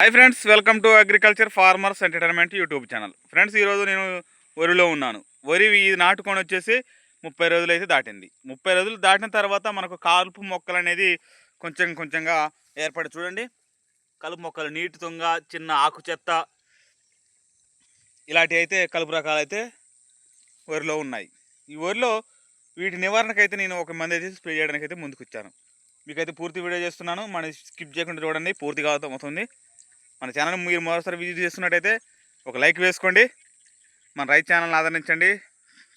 Hi friends welcome to agriculture farmers entertainment YouTube channel. Friends ఈరోజు నేను వరిలో ఉన్నాను. వరి ఇది నాటుకొని వచ్చేసి ముప్పై రోజులు అయితే దాటింది. ముప్పై రోజులు దాటిన తర్వాత మనకు కాలుపు మొక్కలు అనేది కొంచెం కొంచెంగా ఏర్పడి చూడండి. కలుపు మొక్కలు నీటి తుంగ చిన్న ఆకు చెత్త ఇలాంటివి అయితే కలుపు రకాలు అయితే వరిలో ఉన్నాయి. ఈ వరిలో వీటి నివారణకైతే నేను ఒక మంది అయితే స్ప్రే చేయడానికి అయితే ముందుకు వచ్చాను మీకైతే పూర్తి వీడియో చేస్తున్నాను. మన స్కిప్ చేయకుండా చూడండి. పూర్తిగా అవుతుంది మన ఛానల్ మీరు మరోసారి విజిట్ చేస్తున్నట్టయితే ఒక లైక్ వేసుకోండి. మన రైతు ఛానల్ని ఆదరించండి.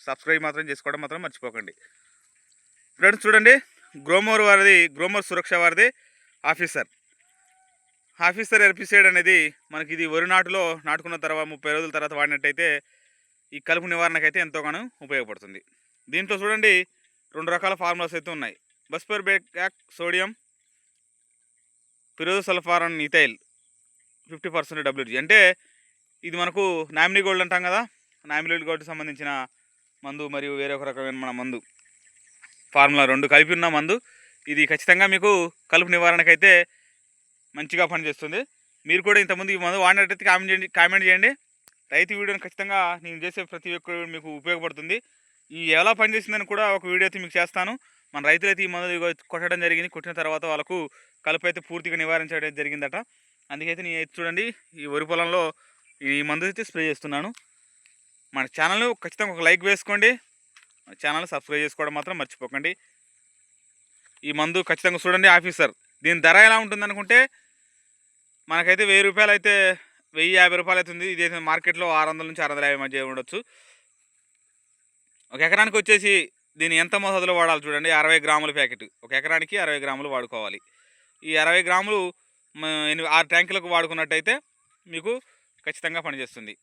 సబ్స్క్రైబ్ మాత్రం చేసుకోవడం మాత్రం మర్చిపోకండి. ఫ్రెండ్స్ చూడండి. గ్రోమోర్ వారిది గ్రోమోర్ సురక్ష వారిది ఆఫీసర్ ఆఫీసర్ ఎర్పిసైడ్ అనేది మనకి ఇది వరి నాటులో నాటుకున్న తర్వాత ముప్పై రోజుల తర్వాత వాడినట్టయితే ఈ కలుపు నివారణకైతే ఎంతోగానో ఉపయోగపడుతుంది. దీంట్లో చూడండి రెండు రకాల ఫార్ములాస్ అయితే ఉన్నాయి. Bispyribac sodium pyrazosulfuron ethyl fifty percent WG. అంటే ఇది మనకు నామినీ గోల్డ్ అంటాం కదా నామినీ గోల్డ్కి సంబంధించిన మందు మరియు వేరే ఒక రకమైన మన మందు ఫార్ములా రెండు కలిపి ఉన్న మందు. ఇది ఖచ్చితంగా మీకు కలుపు నివారణకైతే మంచిగా పనిచేస్తుంది. మీరు కూడా ఇంతకుముందు ఈ మందు వాడినట్టయితే కామెంట్ చేయండి కామెంట్ చేయండి. రైతు వీడియోని ఖచ్చితంగా నేను చేసే ప్రతి ఒక్క మీకు ఉపయోగపడుతుంది. ఈ ఎలా పనిచేసిందని కూడా ఒక వీడియో అయితే మీకు చేస్తాను. మన రైతులైతే ఈ మందు కొట్టడం జరిగింది కొట్టిన తర్వాత వాళ్ళకు కలుపు అయితే పూర్తిగా నివారించడం జరిగిందట. అందుకైతే నేను అయితే చూడండి ఈ వరి పొలంలో ఈ మందు అయితే స్ప్రే చేస్తున్నాను. మన ఛానల్ ఖచ్చితంగా ఒక లైక్ వేసుకోండి. ఛానల్ సబ్స్క్రైబ్ చేసుకోవడం మాత్రం మర్చిపోకండి. ఈ మందు ఖచ్చితంగా చూడండి ఆఫీసర్. దీని ధర ఎలా ఉంటుంది అనుకుంటే మనకైతే వెయ్యి రూపాయలు అయితే వెయ్యి యాభై రూపాయలు అవుతుంది ఇది అయితే మార్కెట్లో ఆరు వందల నుంచి ఆరు వందల యాభై మధ్య ఉండొచ్చు. ఒక ఎకరానికి వచ్చేసి దీన్ని ఎంత మోతాదులో వాడాలి చూడండి? అరవై గ్రాముల ప్యాకెట్. ఒక ఎకరానికి అరవై గ్రాములు వాడుకోవాలి. ఈ అరవై గ్రాములు ఆరు ట్యాంకులకు వాడుకున్నట్టయితే మీకు ఖచ్చితంగా పనిచేస్తుంది.